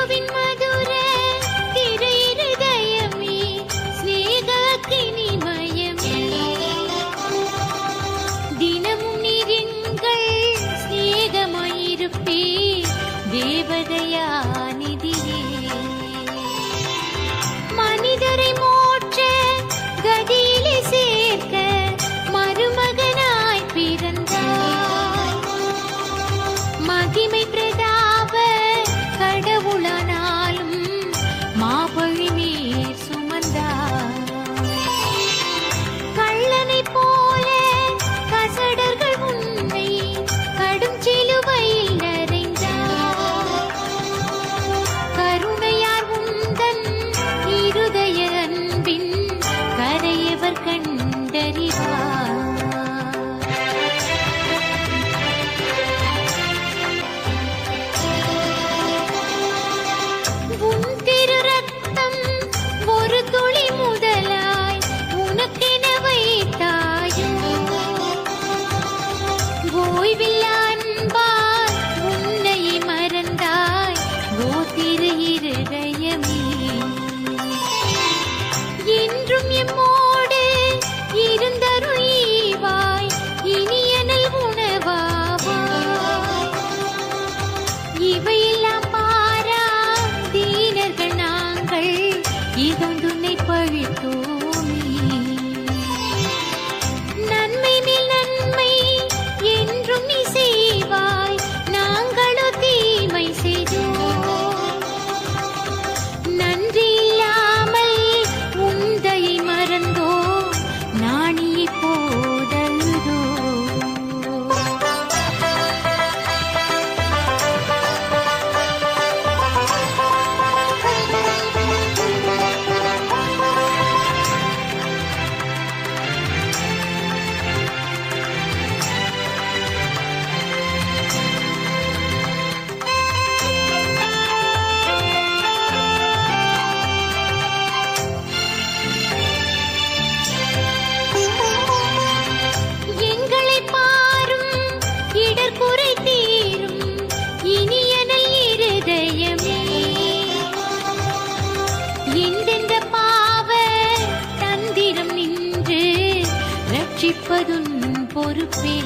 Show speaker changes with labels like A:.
A: இயேசுவின் உதய அன்பின் கரையவர் கண்டறிவார்? உன் என்றும் எம்மோடு இருந்தருள்வாய் இனியனல் உணவாவா? இவையெல்லாம் பாரா தீனர்கள் நாங்கள் இதொன்றுனை பழித்தோம். காப்பதும் பொறுப்பே.